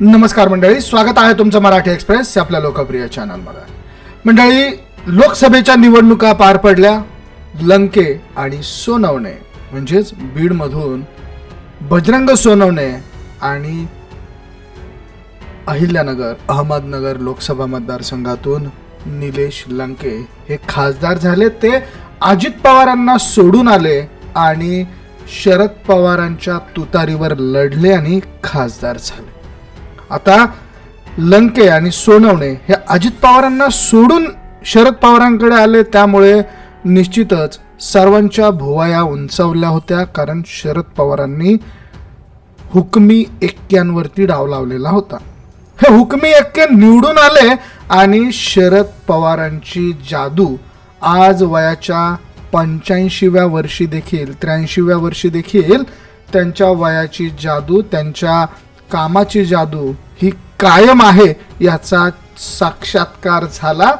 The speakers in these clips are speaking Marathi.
नमस्कार मंडळी स्वागत आहे तुमचं मराठी एक्सप्रेस आपल्या लोकप्रिय चॅनलमध्ये. मंडळी लोकसभेच्या निवडणुका पार पडल्या. लंके आणि सोनवणे म्हणजेच बीडमधून बजरंग सोनवणे आणि अहिल्यानगर अहमदनगर लोकसभा मतदारसंघातून निलेश लंके हे खासदार झाले. ते अजित पवारांना सोडून आले आणि शरद पवारांच्या तुतारीवर लढले आणि खासदार झाले. आता लंके आणि सोनवणे हे अजित पवारांना सोडून शरद पवारांकडे आले. त्यामुळे निश्चितच सर्वांच्या भुवाया उंचावल्या होत्या कारण शरद पवारांनी हुकमी एक्क्यांवरती डाव लावलेला होता. हे हुकमी एक्के निवडून आले आणि शरद पवारांची जादू आज वयाच्या पंच्याऐंशीव्या वर्षी देखील त्र्याऐंशीव्या वर्षी देखील त्यांच्या वयाची जादू त्यांच्या कामाची जादू ही कायम आहे याचा साक्षात्कार झाला.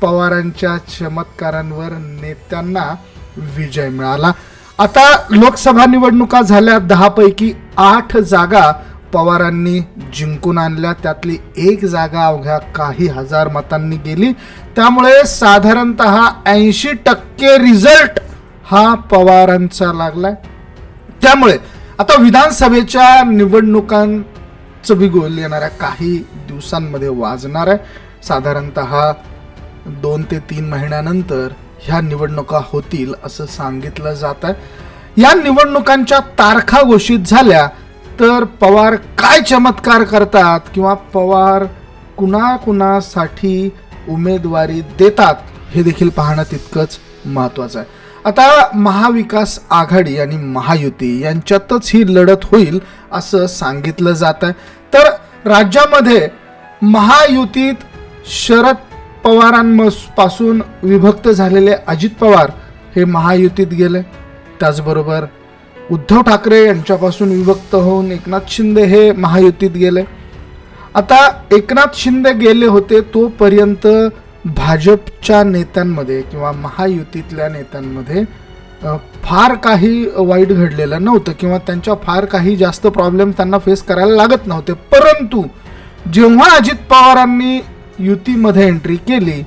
पवारांच्या चमत्कारांवर नेत्यांना विजय मिळाला. आता लोकसभा निवडणुका झाल्या. दहापैकी आठ जागा पवारांनी जिंकून आणल्या. त्यातली एक जागा अवघ्या काही हजार मतांनी गेली. त्यामुळे साधारणत ऐंशी टक्के रिझल्ट हा पवारांचा लागलाय. त्यामुळे आता विधानसभेच्या निवडणुकांचं बिगुल येणाऱ्या काही दिवसांमध्ये वाजणार आहे. साधारणत दोन ते तीन महिन्यानंतर ह्या निवडणुका होतील असं सांगितलं जात आहे. या निवडणुकांच्या तारखा घोषित झाल्या तर पवार काय चमत्कार करतात किंवा पवार कुणाकुणासाठी उमेदवारी देतात हे देखील पाहणं तितकंच महत्त्वाचं आहे. आता महाविकास आघाडी आणि महायुती यांच्यातच ही लढत होईल असं सांगितलं जात आहे. तर राज्यामध्ये महायुतीत शरद पवारांपासून विभक्त झालेले अजित पवार हे महायुतीत गेले. त्याचबरोबर उद्धव ठाकरे यांच्यापासून विभक्त होऊन एकनाथ शिंदे हे महायुतीत गेले. आता एकनाथ शिंदे गेले होते तोपर्यंत भाजपच्या नेत्यांमध्ये किंवा महायुतीतल्या नेत्यांमध्ये फार काही वाईट घडलेलं नव्हतं किंवा त्यांच्या फार काही जास्त प्रॉब्लेम त्यांना फेस करायला लागत नव्हते. परंतु जेव्हा अजित पवारांनी युतीमध्ये एंट्री केली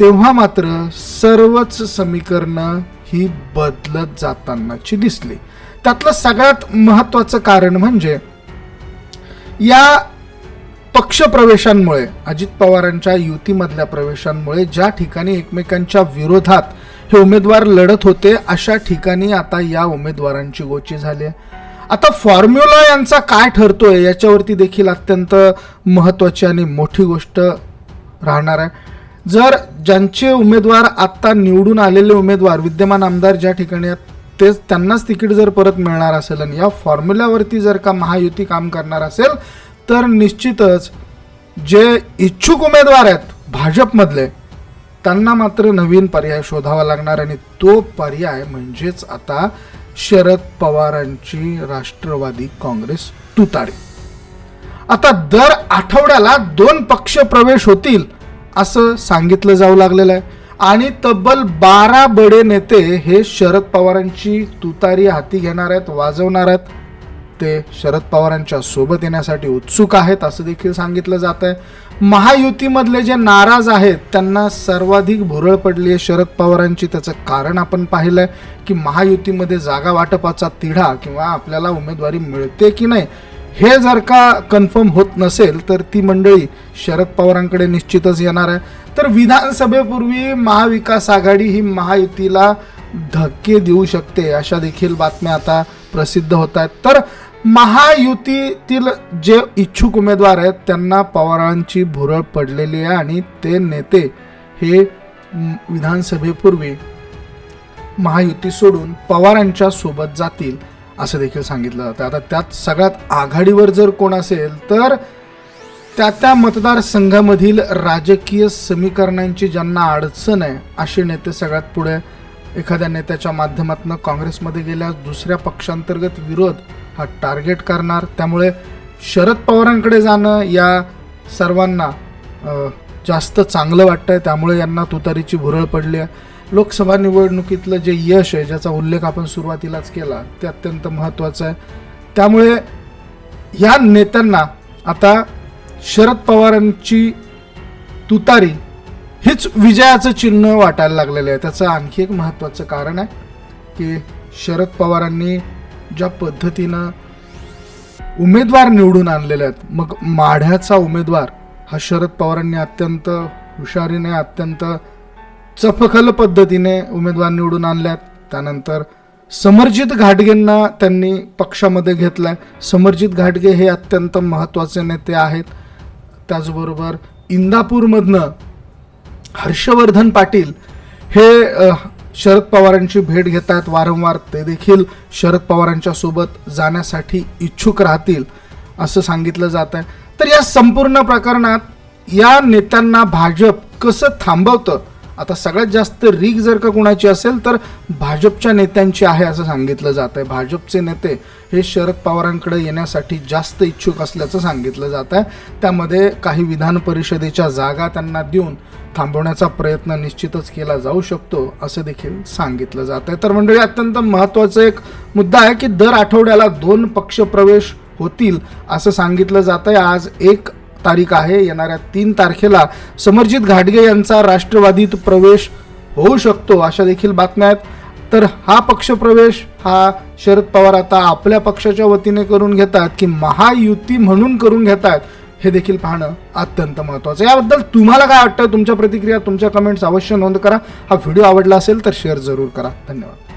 तेव्हा मात्र सर्वच समीकरणं ही बदलत जातानाची दिसली. त्यातलं सगळ्यात महत्त्वाचं कारण म्हणजे या पक्षप्रवेशांमुळे अजित पवारांच्या युतीमधल्या प्रवेशांमुळे ज्या ठिकाणी एकमेकांच्या विरोधात हे उमेदवार लढत होते अशा ठिकाणी आता या उमेदवारांची गोची झाली आहे. आता फॉर्म्युला यांचा काय ठरतोय याच्यावरती देखील अत्यंत महत्त्वाची आणि मोठी गोष्ट राहणार आहे. जर ज्यांचे उमेदवार आत्ता निवडून आलेले उमेदवार विद्यमान आमदार ज्या ठिकाणी आहेत तेच त्यांनाच तिकीट जर परत मिळणार असेल आणि या फॉर्म्युल्यावरती जर का महायुती काम करणार असेल तर निश्चितच जे इच्छुक उमेदवार आहेत भाजपमधले त्यांना मात्र नवीन पर्याय शोधावा लागणार आणि तो पर्याय म्हणजेच आता शरद पवारांची राष्ट्रवादी काँग्रेस तुतारी. आता दर आठवड्याला दोन पक्ष प्रवेश होतील असं सांगितलं जाऊ लागलेलं आहे. आणि तब्बल बारा बडे नेते हे शरद पवारांची तुतारी हाती घेणार आहेत वाजवणार आहेत. ते शरद पवारांच्या सोबत येण्यासाठी उत्सुक आहेत असं देखील सांगितलं जात आहे महायुतीमधले जे नाराज आहेत त्यांना सर्वाधिक भुरळ पडली आहे शरद पवारांची. त्याचं कारण आपण पाहिलंय की महायुतीमध्ये जागा वाटपाचा तिढा किंवा आपल्याला उमेदवारी मिळते की नाही हे जर का कन्फर्म होत नसेल तर ती मंडळी शरद पवारांकडे निश्चितच येणार आहे. तर विधानसभेपूर्वी महाविकास आघाडी ही महायुतीला धक्के देऊ शकते अशा देखील बातम्या आता प्रसिद्ध होत आहेत. तर महायुतीतील जे इच्छुक उमेदवार आहेत त्यांना पवारांची भुरळ पडलेली आहे आणि ते नेते हे विधानसभेपूर्वी महायुती सोडून पवारांच्या सोबत जातील असं देखील सांगितलं जातं. आता त्यात सगळ्यात आघाडीवर जर कोण असेल तर त्या त्या मतदारसंघामधील राजकीय समीकरणांची ज्यांना अडचण आहे असे नेते सगळ्यात पुढे एखाद्या नेत्याच्या माध्यमातून काँग्रेसमध्ये गेल्यास दुसऱ्या पक्षांतर्गत विरोध हा टार्गेट करणार. त्यामुळे शरद पवारांकडे जाणं या सर्वांना जास्त चांगलं वाटतंय. त्यामुळे यांना तुतारीची भुरळ पडली आहे. लोकसभा निवडणुकीतलं जे यश आहे ज्याचा उल्लेख आपण सुरुवातीलाच केला ते अत्यंत महत्त्वाचं आहे. त्यामुळे या नेत्यांना आता शरद पवारांची तुतारी हेच विजयाचं चिन्ह वाटायला लागलेलं आहे. त्याचं आणखी एक महत्त्वाचं कारण आहे की शरद पवारांनी ज्या पद्धतीनं उमेदवार निवडून आणलेले आहेत मग माढ्याचा उमेदवार हा शरद पवारांनी अत्यंत हुशारीने अत्यंत चपखल पद्धतीने उमेदवार निवडून आणल्यात त्यानंतर समरजित घाटगेंना त्यांनी पक्षामध्ये घेतलाय. समरजित घाटगे हे अत्यंत महत्त्वाचे नेते आहेत. त्याचबरोबर इंदापूरमधनं हर्षवर्धन पाटील हे शरद पवारांची भेट घेतात वारंवार ते देखील शरद पवारांच्या सोबत जाण्यासाठी इच्छुक राहतील असं सांगितलं जात आहे तर या संपूर्ण प्रकरणात या नेत्यांना भाजप कसं थांबवतं? आता सगळ्यात जास्त रीग जर का कुणाची असेल तर भाजपच्या नेत्यांची आहे असं सांगितलं जात आहे. भाजपचे नेते हे शरद पवारांकडे येण्यासाठी जास्त इच्छुक असल्याचं सांगितलं जात आहे. त्यामध्ये काही विधान परिषदेच्या जागा त्यांना देऊन थांबवण्याचा प्रयत्न निश्चितच केला जाऊ शकतो असं देखील सांगितलं जात आहे. तर मंडळी अत्यंत महत्त्वाचा एक मुद्दा आहे की दर आठवड्याला दोन पक्ष प्रवेश होतील असं सांगितलं जात आहे. आज एक तारीख आहे. येणाऱ्या तीन तारखेला समरजित घाटगे यांचा राष्ट्रवादीत प्रवेश होऊ शकतो अशा देखील बातम्या आहेत. तर हा पक्षप्रवेश हा शरद पवार आता आपल्या पक्षाच्या वतीने करून घेतात की महायुती म्हणून करून घेतात हे देखील पाहणं अत्यंत महत्त्वाचं याबद्दल तुम्हाला काय वाटतं तुमच्या प्रतिक्रिया तुमच्या कमेंट्स अवश्य नोंद करा. हा व्हिडिओ आवडला असेल तर शेअर जरूर करा. धन्यवाद.